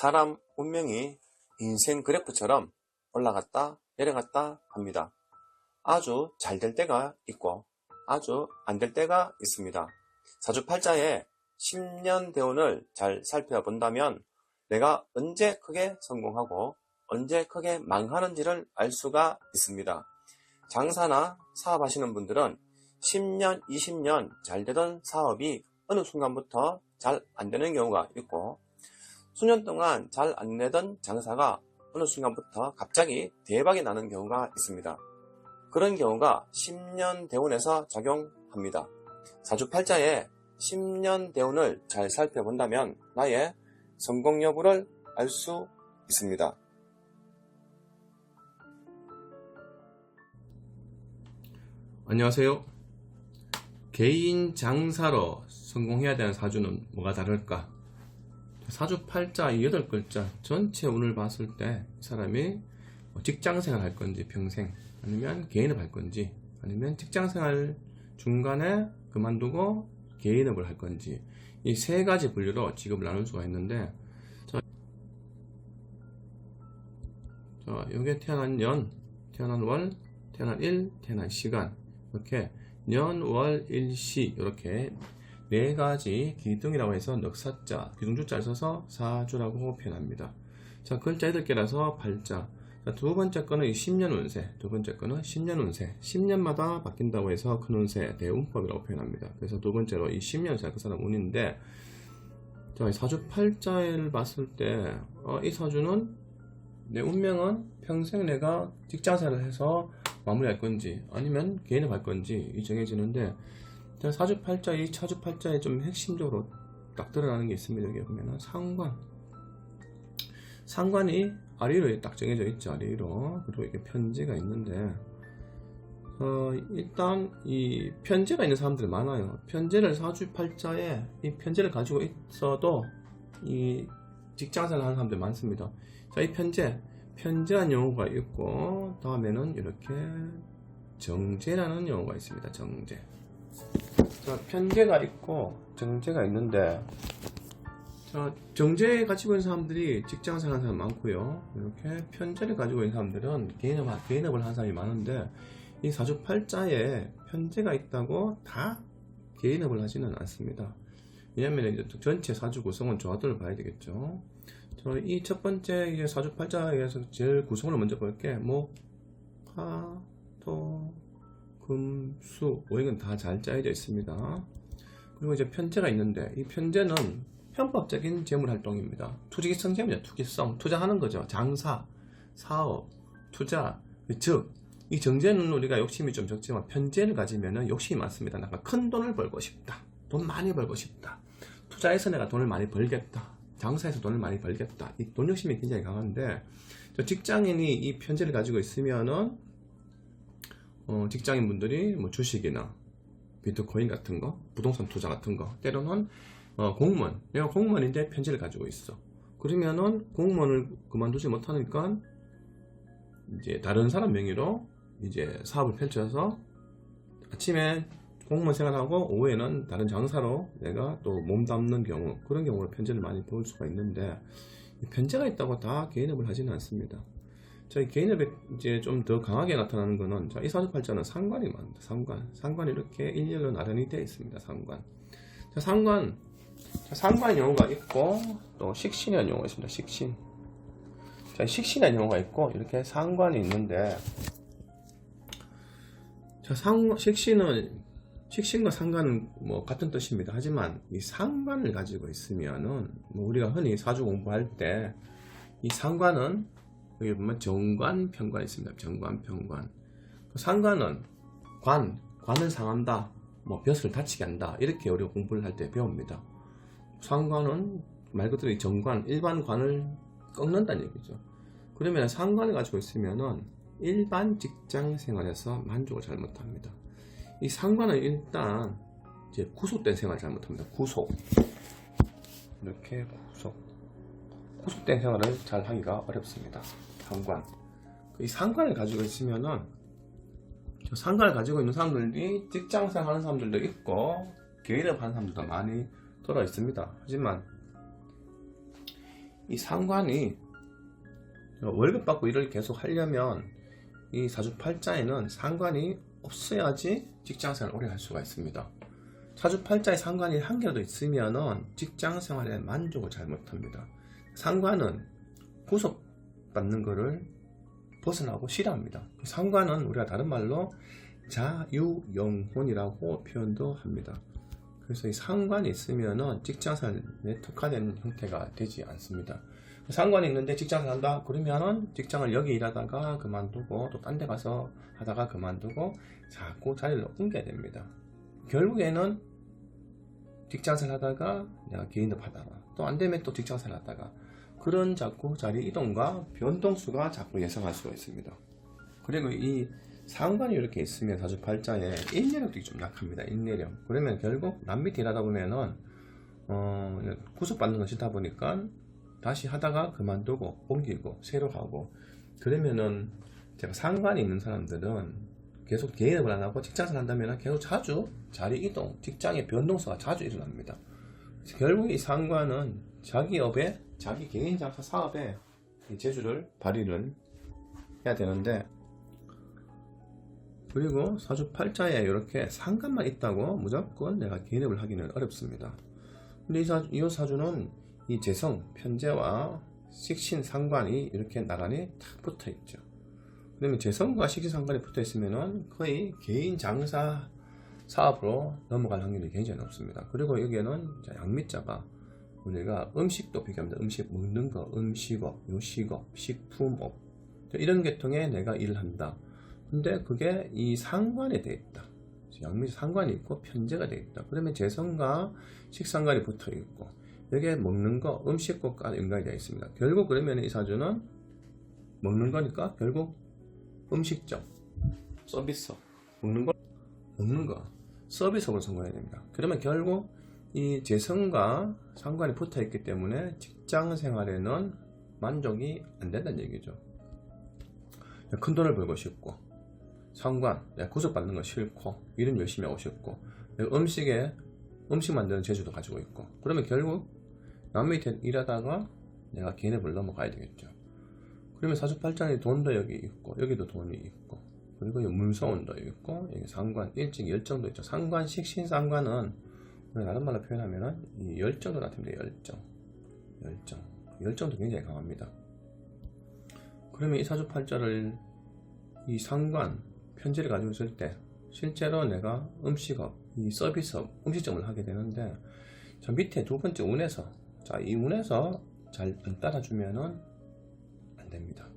사람 운명이 인생 그래프처럼 올라갔다 내려갔다 합니다. 아주 잘 될 때가 있고 아주 안 될 때가 있습니다. 사주팔자의 10년 대운을 잘 살펴본다면 내가 언제 크게 성공하고 언제 크게 망하는지를 알 수가 있습니다. 장사나 사업하시는 분들은 10년, 20년 잘 되던 사업이 어느 순간부터 잘 안 되는 경우가 있고 수년 동안 잘 안 되던 장사가 어느 순간부터 갑자기 대박이 나는 경우가 있습니다. 그런 경우가 10년 대운에서 작용합니다. 사주팔자의 10년 대운을 잘 살펴본다면 나의 성공 여부를 알 수 있습니다. 안녕하세요. 개인 장사로 성공해야 되는 사주는 뭐가 다를까? 사주 팔자 이 여덟 글자 전체 운을 봤을 때 이 사람이 뭐 직장 생활 할 건지 평생 아니면 개인업 할 건지 아니면 직장 생활 중간에 그만두고 개인업을 할 건지 이 세 가지 분류로 직업을 나눌 수가 있는데 자, 자 여기에 태어난 연, 태어난 월, 태어난 일, 태어난 시간 이렇게 년, 월, 일, 시 이렇게 네 가지 기둥이라고 해서 넉사자, 기둥주자를 써서 사주라고 표현합니다. 자, 글자 8개라서 팔자. 자, 두 번째 거는 이 10년 운세, 두 번째 거는 10년 운세. 10년마다 바뀐다고 해서 큰 운세, 대운법이라고 표현합니다. 그래서 두 번째로 이 10년 운세, 그 사람 운인데, 자, 이 사주 팔자를 봤을 때, 어, 이 사주는 내 운명은 평생 내가 직장생활을 해서 마무리할 건지 아니면 개인을 갈 건지 이 정해지는데 자, 사주 팔자 이 사주팔자에 좀 핵심적으로 딱 드러나는 게 있습니다. 여기 보면은 상관 상관이 아래로 딱 정해져 있죠. 아래로 그리고 이게 편제가 있는데 어, 일단 이 편제가 있는 사람들이 많아요. 편제를 사주 팔자에 이 편제를 가지고 있어도 이 직장생활 하는 사람들이 많습니다. 자, 이 편제 편제한 용어가 있고 다음에는 이렇게 정제라는 용어가 있습니다. 정제. 자, 편제가 있고 정제가 있는데 자, 정제 가지고 있는 사람들이 직장 생활 사람 많고요. 이렇게 편제를 가지고 있는 사람들은 개인업, 개인업을 하는 사람이 많은데 이 사주팔자에 편제가 있다고 다 개인업을 하지는 않습니다. 왜냐면 이제 전체 사주 구성은 조화도를 봐야 되겠죠. 이 첫 번째 이제 사주팔자에서 제일 구성을 먼저 볼게 목, 화, 토, 금, 수, 오행은 다 잘 짜여져 있습니다. 그리고 이제 편제가 있는데 이 편제는 편법적인 재물 활동입니다. 투기성 재물이죠. 투기성 투자하는 거죠. 장사, 사업, 투자, 즉 이 정제는 우리가 욕심이 좀 적지만 편제를 가지면은 욕심이 많습니다. 내가 큰 돈을 벌고 싶다. 돈 많이 벌고 싶다. 투자해서 내가 돈을 많이 벌겠다. 장사해서 돈을 많이 벌겠다. 이 돈 욕심이 굉장히 강한데 저 직장인이 이 편제를 가지고 있으면은 어, 직장인분들이 뭐 주식이나 비트코인 같은 거, 부동산 투자 같은 거, 때로는 어, 공무원, 내가 공무원인데 편제를 가지고 있어. 그러면은 공무원을 그만두지 못하니까 이제 다른 사람 명의로 이제 사업을 펼쳐서 아침에 공무원 생활하고 오후에는 다른 장사로 내가 또 몸담는 경우 그런 경우로 편제를 많이 볼 수가 있는데 편제가 있다고 다 개인업을 하지는 않습니다. 저희 개인업에 이제 좀 더 강하게 나타나는 거는 자, 이 사주팔자는 상관이 많습니다. 상관, 상관이 이렇게 일렬로 나란히 되어 있습니다. 상관. 자, 상관, 자, 상관 용어가 있고 또 식신이라는 용어가 있습니다. 식신. 자, 식신이라는 용어가 있고 이렇게 상관이 있는데 자, 상, 식신은 식신과 상관은 뭐 같은 뜻입니다. 하지만 이 상관을 가지고 있으면은 뭐 우리가 흔히 사주 공부할 때 이 상관은 여기 보면 정관, 편관 있습니다. 정관, 편관. 그 상관은 관, 관을 상한다. 뭐 벼슬을 다치게 한다. 이렇게 우리가 공부를 할 때 배웁니다. 상관은 말 그대로 이 정관, 일반 관을 꺾는다는 얘기죠. 그러면 상관을 가지고 있으면은 일반 직장 생활에서 만족을 잘 못합니다. 이 상관은 일단 이제 구속된 생활 잘 못합니다. 구속. 이렇게 구속. 구속된 생활을 잘 하기가 어렵습니다. 상관. 이 상관을 가지고 있으면은 저 상관을 가지고 있는 사람들이 직장생활 하는 사람들도 있고 개인업 하는 사람들도 많이 들어 있습니다. 하지만 이 상관이 월급 받고 일을 계속 하려면 이 사주팔자에는 상관이 없어야지 직장생활 오래 할 수가 있습니다. 사주팔자에 상관이 한 개라도 있으면은 직장생활에 만족을 잘 못합니다. 상관은 구속받는 거를 벗어나고 싫어합니다. 상관은 우리가 다른 말로 자유영혼이라고 표현도 합니다. 그래서 이 상관이 있으면은 직장생활에 특화된 형태가 되지 않습니다. 상관이 있는데 직장을 한다? 그러면은 직장을 여기 일하다가 그만두고 또 딴 데 가서 하다가 그만두고 자꾸 자리를 옮겨야 됩니다. 결국에는 직장생활 하다가 내가 개인업 하다가 또 안 되면 또 직장생활 하다가 그런 자꾸 자리 이동과 변동수가 자꾸 예상할 수가 있습니다. 그리고 이 상관이 이렇게 있으면 사주 팔자에 인내력도 좀 약합니다. 인내력. 그러면 결국 남 밑에 일하다 보면은 어, 구속받는 거 싫다 보니까 다시 하다가 그만두고 옮기고 새로 가고 그러면은 제가 상관이 있는 사람들은 계속 개인업을 안 하고 직장생활 한다면 계속 자주 자리 이동, 직장의 변동수가 자주 일어납니다. 결국 이 상관은 자기 업에 자기 개인 장사 사업에 이 재주를 발휘를 해야 되는데 그리고 사주 팔자에 이렇게 상관만 있다고 무조건 내가 개인업을 하기는 어렵습니다. 근데 이, 사, 이 사주는 이 재성, 편재와 식신 상관이 이렇게 나란히 탁 붙어 있죠. 그러면 재성과 식신 상관이 붙어 있으면은 거의 개인 장사 사업으로 넘어갈 확률이 굉장히 높습니다. 그리고 여기에는 양미자가 우리가 음식도 비교합니다. 음식 먹는 거, 음식업, 요식업, 식품업 이런 계통에 내가 일을 한다. 근데 그게 이 상관에 돼 있다. 양미 상관이 있고 편제가 돼 있다. 그러면 재성과 식상관이 붙어 있고 여기에 먹는 거, 음식과 연관이 되어 있습니다. 결국 그러면 이 사주는 먹는 거니까 결국 음식점, 서비스, 먹는 거, 먹는 거, 서비스업을 성공해야 됩니다. 그러면 결국 이 재성과 상관이 붙어 있기 때문에 직장 생활에는 만족이 안 된다는 얘기죠. 큰 돈을 벌고 싶고, 상관, 내가 구속받는 거 싫고, 일은 열심히 하고 싶고, 내가 음식에, 음식 만드는 재주도 가지고 있고, 그러면 결국 남 밑에 일하다가 내가 개인업을 넘어가야 되겠죠. 그러면 사주팔자에 돈도 여기 있고, 여기도 돈이 있고, 그리고 여기 문서운도 있고, 여기 상관, 일찍 열정도 있죠. 상관, 식 신, 상관은, 우리 다른 말로 표현하면은, 이 열정도 같은데, 열정. 열정. 열정도 굉장히 강합니다. 그러면 이 사주팔자를, 이 상관, 편지를 가지고 있을 때, 실제로 내가 음식업, 이 서비스업, 음식점을 하게 되는데, 저 밑에 두 번째 운에서, 자, 이 운에서 잘 안 따라주면은 안 됩니다.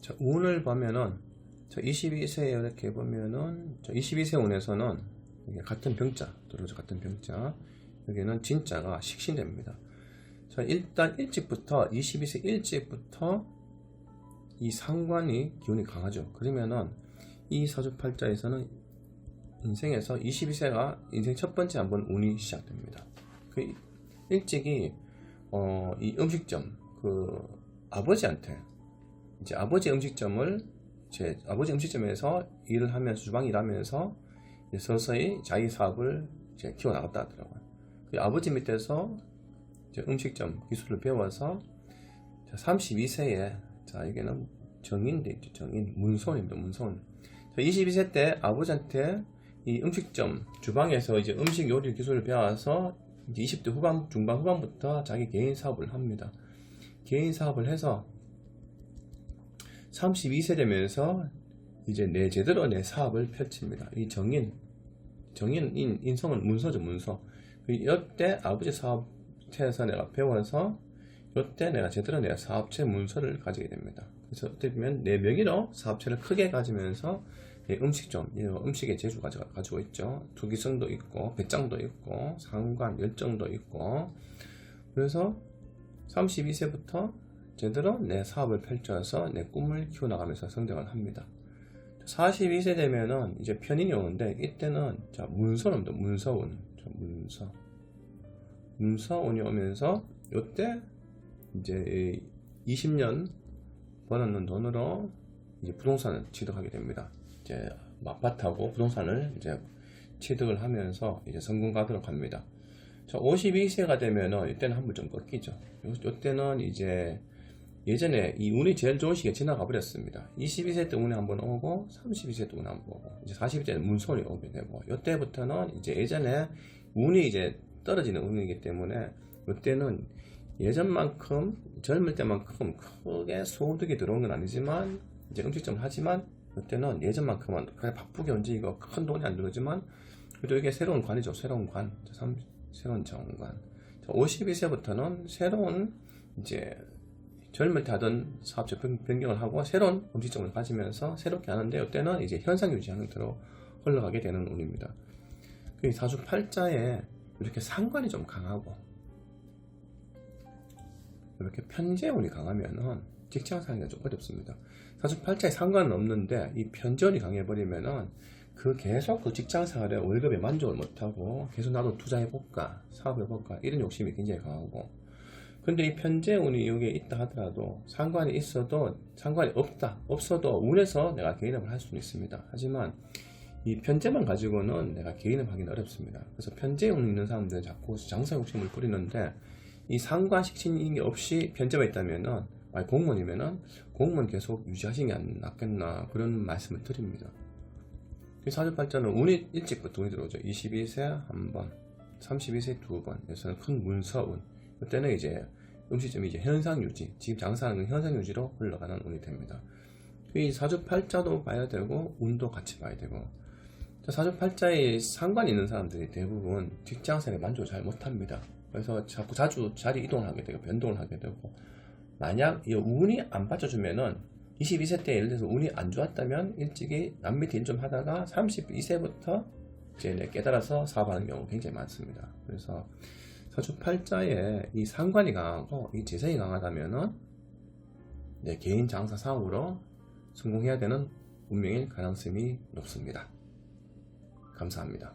자, 운을 보면은, 저 22세에 이렇게 보면은, 저 22세 운에서는, 같은 병자, 들어오죠, 같은 병자. 여기는 진짜가 식신됩니다. 자, 일단 일찍부터, 22세 일찍부터 이 상관이 기운이 강하죠. 그러면은, 이 사주팔자에서는 인생에서 22세가 인생 첫 번째 한번 운이 시작됩니다. 그 일찍이 어, 이 음식점 그 아버지한테 이제 아버지 음식점을 제 아버지 음식점에서 일을 하면서 주방 일하면서 서서히 자기 사업을 이제 키워 나갔다 하더라고요. 그 아버지 밑에서 음식점 기술을 배워서 32세에 자 여기는 정인돼 있죠 정인 문손입니다 문손 22세 때 아버지한테 이 음식점 주방에서 이제 음식 요리 기술을 배워서 이제 20대 후반 중반 후반부터 자기 개인 사업을 합니다. 개인 사업을 해서 32세 되면서 이제 내 제대로 내 사업을 펼칩니다. 이 정인 정인 인, 인성은 문서죠 문서. 이때 아버지 사업체에서 내가 배워서 이때 내가 제대로 내 사업체 문서를 가지게 됩니다. 그래서 어떻게 보면 내 명의로 사업체를 크게 가지면서 예, 음식점, 예, 음식의 재주가 가- 가지고 있죠. 투기성도 있고, 배짱도 있고, 상관, 열정도 있고. 그래서 32세부터 제대로 내 사업을 펼쳐서 내 꿈을 키워나가면서 성장을 합니다. 42세 되면은 이제 편인이 오는데, 이때는 자, 문서운입니다. 문서운. 자, 문서. 문서운이 오면서, 요때 이제 20년 벌었는 돈으로 이제 부동산을 취득하게 됩니다. 이제 아파트하고 부동산을 이제 취득을 하면서 이제 성공 가도록 합니다. 자, 52세가 되면은 이때는 한번좀 꺾이죠. 요, 요때는 이제 예전에 이 운이 제일 좋은 시기가 지나가 버렸습니다. 22세 때 운이 한번 오고 32세 때 운이 한번 오고 이제 40세 때 문손이 오게 되고 요때부터는 이제 예전에 운이 이제 떨어지는 운이기 때문에 요때는 예전만큼 젊을 때만큼 크게 소득이 들어온 건 아니지만 이제 음식점 하지만 요때는 예전만큼은 그래 바쁘게 움직이고 큰 돈이 안 들어오지만 그래도 이게 새로운 관이죠. 새로운 관. 새로운 정관. 52세부터는 새로운 이제 젊을 때 하던 사업적 변- 변경을 하고 새로운 음식점을 가지면서 새롭게 하는데 이때는 이제 현상 유지 형태로 흘러가게 되는 운입니다. 그 사주 팔자에 이렇게 상관이 좀 강하고 이렇게 편재 운이 강하면은 직장 상기가 좀 어렵습니다. 사주 팔자에 상관은 없는데 이 편재운이 강해버리면은 그 계속 그 직장 생활에 월급에 만족을 못하고 계속 나도 투자해볼까 사업해볼까 이런 욕심이 굉장히 강하고 근데 이 편재운이 여기에 있다 하더라도 상관이 있어도 상관이 없다 없어도 운에서 내가 개인업을 할 수는 있습니다 하지만 이 편재만 가지고는 내가 개인업 하기는 어렵습니다 그래서 편재운 있는 사람들은 자꾸 장사 욕심을 부리는데 이 상관 식신이 없이 편재가 있다면은 아니 공무원이면은 공무원 계속 유지하시는 게안 낫겠나 그런 말씀을 드립니다 이 사주팔자는 운이 일찍부터 운이 들어오죠. 22세 한 번, 32세 두 번. 여기서는 큰 문서운. 그때는 이제 음식점이 이제 현상 유지, 지금 장사하는 건 현상 유지로 흘러가는 운이 됩니다. 이 사주팔자도 봐야 되고 운도 같이 봐야 되고. 자, 사주팔자에 상관 있는 사람들이 대부분 직장생활에 만족을 잘 못합니다. 그래서 자꾸 자주 자리 이동을 하게 되고 변동을 하게 되고 만약 이 운이 안 받쳐주면은 22세 때 예를 들어서 운이 안 좋았다면 일찍이 남 밑에 일 좀 하다가 32세부터 이제 내 깨달아서 사업하는 경우 굉장히 많습니다. 그래서 사주 팔자에 이 상관이 강하고 이 재성이 강하다면은 내 개인 장사 사업으로 성공해야 되는 운명일 가능성이 높습니다. 감사합니다.